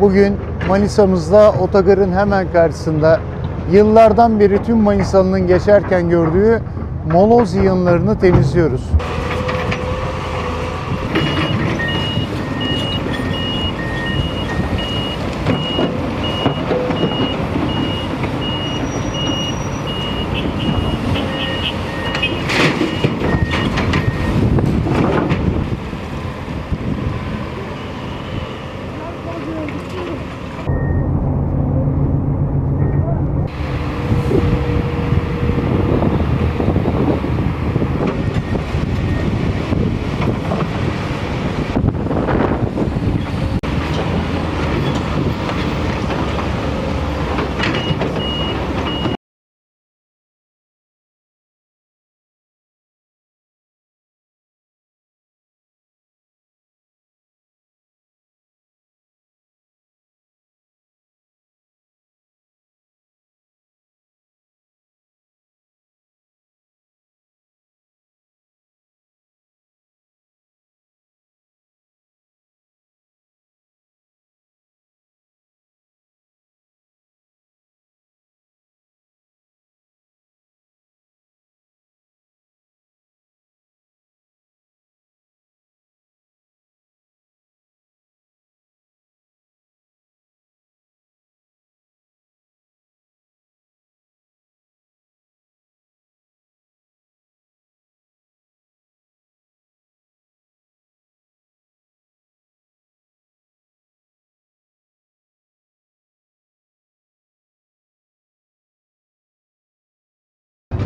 Bugün Manisa'mızda otogarın hemen karşısında yıllardan beri tüm Manisalı'nın geçerken gördüğü moloz yığınlarını temizliyoruz.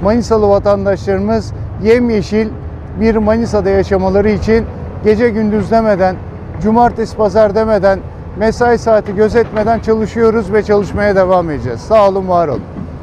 Manisalı vatandaşlarımız yemyeşil bir Manisa'da yaşamaları için gece gündüz demeden, cumartesi pazar demeden, mesai saati gözetmeden çalışıyoruz ve çalışmaya devam edeceğiz. Sağ olun, var olun.